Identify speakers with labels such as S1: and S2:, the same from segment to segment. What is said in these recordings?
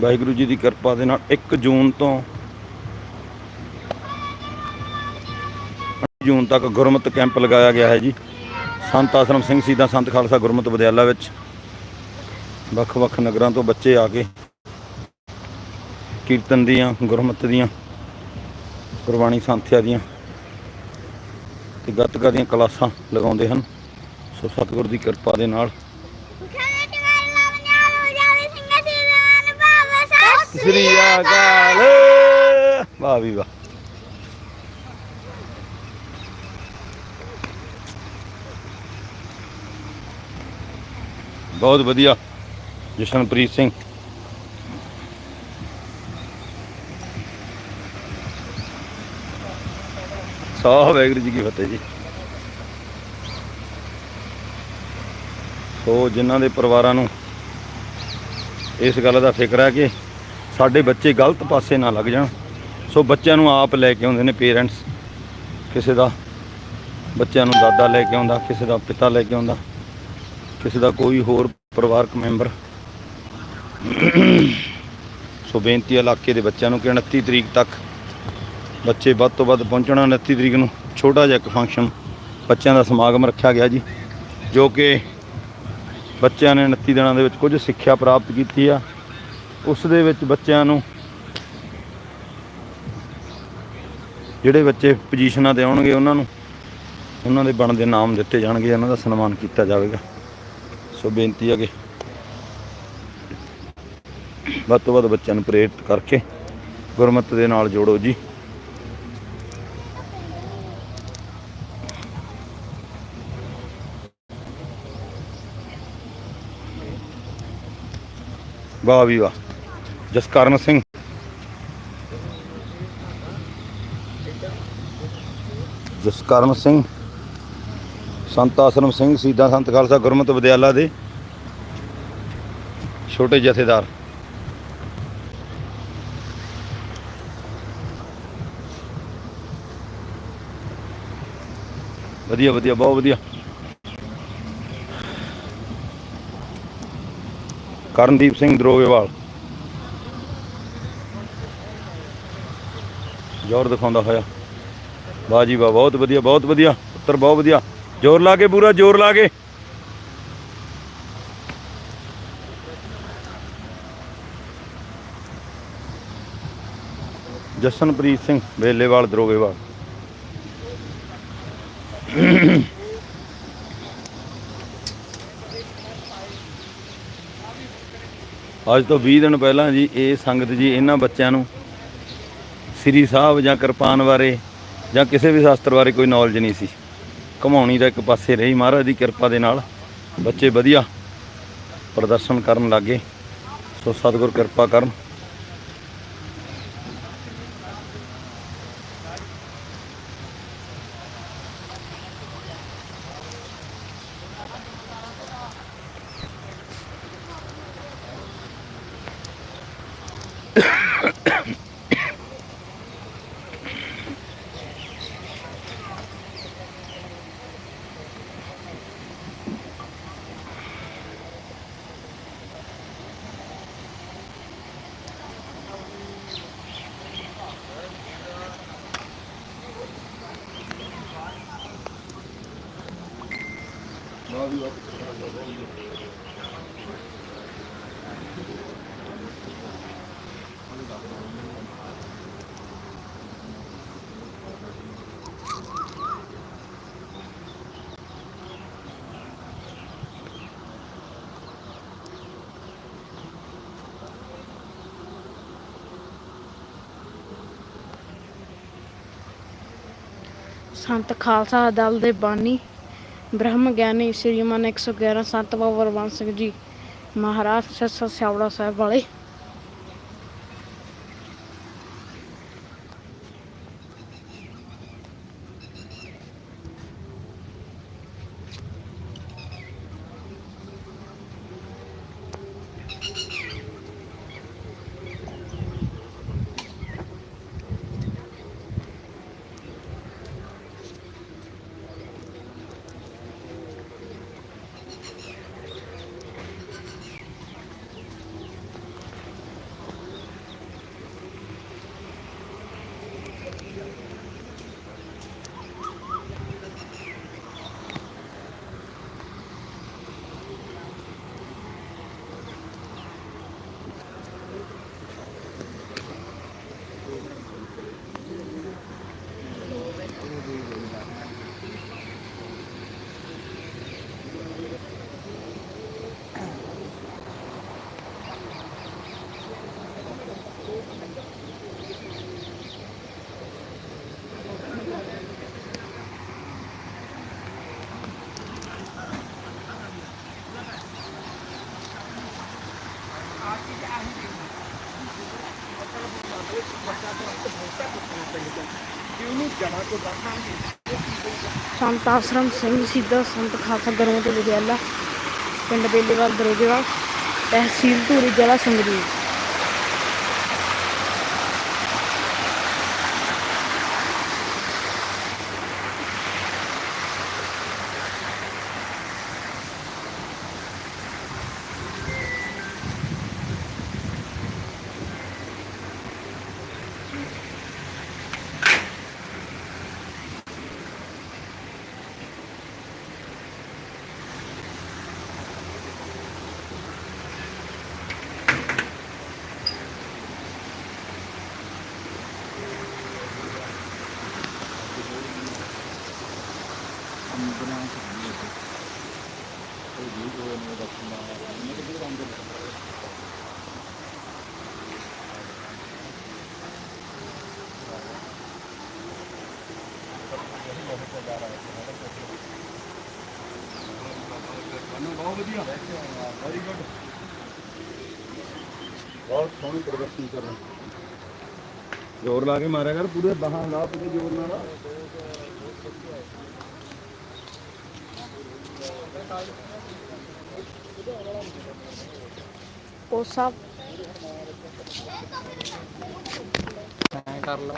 S1: ਵਾਹਿਗੁਰੂ ਜੀ ਦੀ ਕਿਰਪਾ ਦੇ ਨਾਲ 1 ਜੂਨ ਤੋਂ ਜੂਨ ਤੱਕ ਗੁਰਮਤਿ ਕੈਂਪ ਲਗਾਇਆ ਗਿਆ ਹੈ ਜੀ। ਸੰਤ ਆਸ਼ਰਮ ਸਿੰਘ ਸ਼ਹੀਦਾਂ ਸੰਤ ਖਾਲਸਾ ਗੁਰਮਤਿ ਵਿਦਿਆਲਾ ਵਿੱਚ ਵੱਖ-ਵੱਖ ਨਗਰਾਂ ਤੋਂ ਬੱਚੇ ਆ ਕੇ ਕੀਰਤਨ ਦੀਆਂ, ਗੁਰਮਤ ਦੀਆਂ, ਗੁਰਬਾਣੀ ਸੰਥਿਆ ਦੀਆਂ ਤੇ ਗੱਤਕਾ ਦੀਆਂ ਕਲਾਸਾਂ ਲਗਾਉਂਦੇ ਹਨ। ਸੋ ਸਤਿਗੁਰ ਦੀ ਕਿਰਪਾ ਦੇ ਨਾਲ ਸ੍ਰੀ ਅਕਾਲ। ਵਾਹ ਵੀ ਵਾਹ। ਬਹੁਤ ਵਧੀਆ, ਜਸ਼ਨਪ੍ਰੀਤ ਸਿੰਘ। ਸਾਹ ਵੈਗਰੂ ਜੀ ਕੀ ਫਤਿਹ ਜੀ। ਸੋ ਜਿਨ੍ਹਾਂ ਦੇ ਪਰਿਵਾਰਾਂ ਨੂੰ ਇਸ ਗੱਲ ਦਾ ਫਿਕਰ ਹੈ ਕਿ ਸਾਡੇ ਬੱਚੇ ਗਲਤ ਪਾਸੇ ਨਾ ਲੱਗ ਜਾਣ। ਸੋ ਬੱਚਿਆਂ ਨੂੰ ਆਪ ਲੈ ਕੇ ਆਉਂਦੇ ਨੇ ਪੇਰੈਂਟਸ ਕਿਸੇ ਦਾ ਬੱਚਿਆਂ ਨੂੰ ਦਾਦਾ ਲੈ ਕੇ ਆਉਂਦਾ, ਕਿਸੇ ਦਾ ਪਿਤਾ ਲੈ ਕੇ ਆਉਂਦਾ, ਕਿਸੇ ਦਾ ਕੋਈ ਹੋਰ ਪਰਿਵਾਰਕ ਮੈਂਬਰ। ਸੋ ਬੇਨਤੀ ਹੈ ਇਲਾਕੇ ਦੇ ਬੱਚਿਆਂ ਨੂੰ ਕਿ 29 ਤਰੀਕ ਤੱਕ ਬੱਚੇ ਵੱਧ ਤੋਂ ਵੱਧ ਪਹੁੰਚਣਾ 29 ਤਰੀਕ ਨੂੰ ਛੋਟਾ ਜਿਹਾ ਇੱਕ ਫੰਕਸ਼ਨ ਬੱਚਿਆਂ ਦਾ ਸਮਾਗਮ ਰੱਖਿਆ ਗਿਆ ਜੀ, ਜੋ ਕਿ ਬੱਚਿਆਂ ਨੇ 29 ਦਿਨਾਂ ਦੇ ਵਿੱਚ ਕੁਝ ਸਿੱਖਿਆ ਪ੍ਰਾਪਤ ਕੀਤੀ ਆ। ਉਸ ਦੇ ਵਿੱਚ ਬੱਚਿਆਂ ਨੂੰ ਜਿਹੜੇ ਬੱਚੇ ਪੋਜੀਸ਼ਨਾਂ ਤੇ ਆਉਣਗੇ ਉਹਨਾਂ ਨੂੰ, ਉਹਨਾਂ ਦੇ ਬਣਦੇ ਨਾਮ ਦਿੱਤੇ ਜਾਣਗੇ ਉਹਨਾਂ ਦਾ ਸਨਮਾਨ ਕੀਤਾ ਜਾਵੇਗਾ। ਸੋ ਬੇਨਤੀ ਹੈ ਕਿ ਵੱਧ ਤੋਂ ਵੱਧ ਬੱਚਿਆਂ ਨੂੰ ਪ੍ਰੇਰਿਤ ਕਰਕੇ ਗੁਰਮਤ ਦੇ ਨਾਲ ਜੋੜੋ ਜੀ। ਵਾਹ ਵੀ ਵਾਹ। ਜਸਕਰਨ ਸਿੰਘ। ਜਸਕਰਨ ਸਿੰਘ। ਸੰਤ ਆਸ਼ਰਮ ਸਿੰਘ ਸੀਦਾ ਸੰਤ ਖਾਲਸਾ ਗੁਰਮਤਿ ਵਿਦਿਆਲਾ ਦੇ ਛੋਟੇ ਜਥੇਦਾਰ। ਵਧੀਆ ਵਧੀਆ, ਬਹੁਤ ਵਧੀਆ। ਕਰਨਦੀਪ ਸਿੰਘ ਦਰੋਵੇਵਾਲ ਜ਼ੋਰ ਦਿਖਾਉਂਦਾ ਹੋਇਆ। ਵਾਹ ਜੀ ਵਾਹ, ਬਹੁਤ ਵਧੀਆ ਬਹੁਤ ਵਧੀਆ, ਪੁੱਤਰ ਬਹੁਤ ਵਧੀਆ। ਜ਼ੋਰ ਲਾ ਕੇ ਪੂਰਾ, ਜ਼ੋਰ ਲਾ ਕੇ। ਜਸਨਪ੍ਰੀਤ ਸਿੰਘ ਵੇਲੇਵਾਲ ਦਰੋਗੇਵਾਲ। ਅੱਜ ਤੋਂ 20 ਦਿਨ ਪਹਿਲਾਂ ਜੀ, ਇਹ ਸੰਗਤ ਜੀ, ਇਹਨਾਂ ਬੱਚਿਆਂ ਨੂੰ ਸ੍ਰੀ ਸਾਹਿਬ ਜਾਂ ਕਿਰਪਾਨ ਬਾਰੇ ਜਾਂ ਕਿਸੇ ਵੀ ਸ਼ਾਸਤਰ ਬਾਰੇ ਕੋਈ ਨੌਲੇਜ ਨਹੀਂ ਸੀ। ਘਮਾਉਣੀ ਦਾ ਇੱਕ ਪਾਸੇ ਰਹੀ ਮਹਾਰਾਜ ਦੀ ਕਿਰਪਾ ਦੇ ਨਾਲ। ਬੱਚੇ ਵਧੀਆ ਪ੍ਰਦਰਸ਼ਨ ਕਰਨ ਲੱਗੇ। ਸੋ ਸਤਿਗੁਰ ਕਿਰਪਾ ਕਰਨ।
S2: ਸੰਤ ਖਾਲਸਾ ਦਲ ਦੇ ਬਾਨੀ ਬ੍ਰਹਮ ਗਿਆਨੀ ਸ਼੍ਰੀਮਾਨ 111 ਸੰਤ ਬਾਬਾ ਰਵੰਸ ਸਿੰਘ ਜੀ ਮਹਾਰਾਜ ਸੱਸਾ ਸਿਆਵੜਾ ਸਾਹਿਬ ਵਾਲੇ। ਸੰਤ ਆਸ਼ਰਮ ਸਿੰਘ ਸਿੱਧਾ ਸੰਤ ਖਾਲਸਾ ਗਰੋਂ ਤੇ ਵਿਦਿਆਲਾ, ਪਿੰਡ ਬੇਲੇਵਾਲ ਦਰੋਜੇਵਾਲ ਤਹਿਸੀਲ ਧੂਰੀ ਜ਼ਿਲ੍ਹਾ ਸੰਗਰੂਰ।
S1: ਬਹੁਤ ਵਧੀਆ ਵੈਰੀ ਗੁੱਡ ਬਹੁਤ ਸੋਹਣੀ ਪ੍ਰਦਰਸ਼ਨ ਕਰ ਰਹੇ ਜ਼ੋਰ ਲਾ ਕੇ ਮਾਰਿਆ ਕਰ, ਪੂਰੇ ਬਾਹਾਂ ਲਾ ਪੂਰੇ ਜ਼ੋਰ ਨਾਲ।
S2: ਉਹ ਸਭ
S3: ਕਰ ਲਾ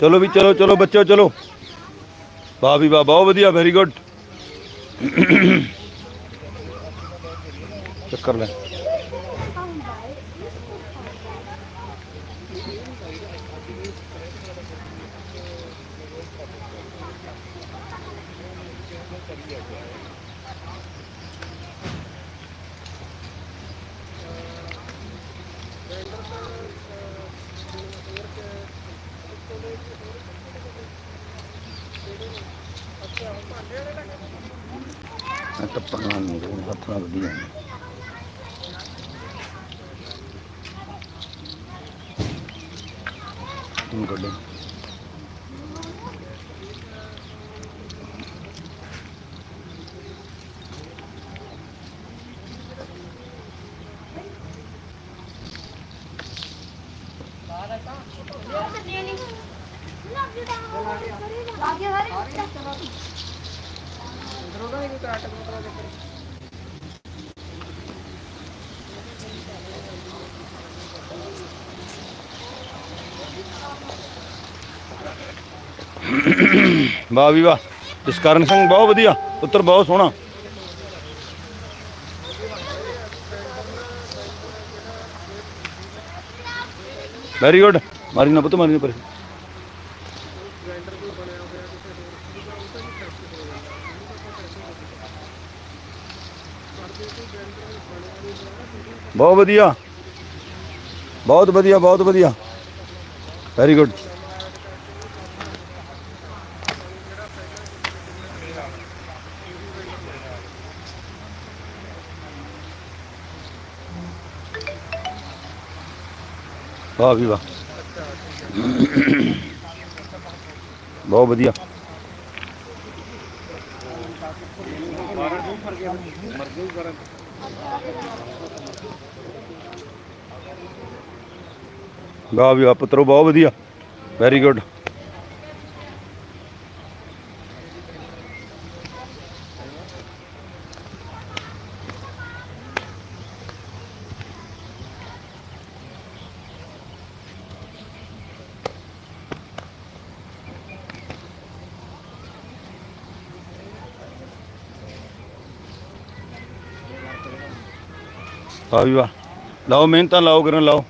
S1: ਚਲੋ ਵੀ ਚਲੋ ਚਲੋ ਬੱਚੋ ਚਲੋ ਵਾਹ ਵੀ ਵਾਹ ਬਹੁਤ ਵਧੀਆ ਵੈਰੀ ਗੁੱਡ ਚੱਕਰ ਲੈ। ਮੈਂ ਟੱਪਾ ਨਾਲ ਨਹੀਂ ਰੋਣ ਹੱਥ ਨਾਲ ਵਧੀਆ ਤੂੰ ਕੱਢੇ। ਵਾਹ ਵੀ ਵਾਹ। ਜਸਕਰਨ ਸਿੰਘ ਬਹੁਤ ਵਧੀਆ। ਪੁੱਤਰ ਬਹੁਤ ਸੋਹਣਾ। ਵੈਰੀ ਗੁੱਡ ਮਾਰੀ ਨਾ ਪੁੱਤ, ਮਾਰੀ ਨਾ ਪਰ। ਬਹੁਤ ਵਧੀਆ ਬਹੁਤ ਵਧੀਆ ਬਹੁਤ ਵਧੀਆ ਵੈਰੀ ਗੁੱਡ ਵਾਹ ਵੀ ਵਾਹ ਬਹੁਤ ਵਧੀਆ ਵਾਹ ਵੀ ਵਾਹ ਪੁੱਤਰੋ ਬਹੁਤ ਵਧੀਆ। ਵੈਰੀ ਗੁੱਡ ਵਾਹ ਵੀ ਵਾਹ ਲਾਓ ਮਿਹਨਤਾਂ ਲਾਓ ਕਰਨ ਲਾਓ।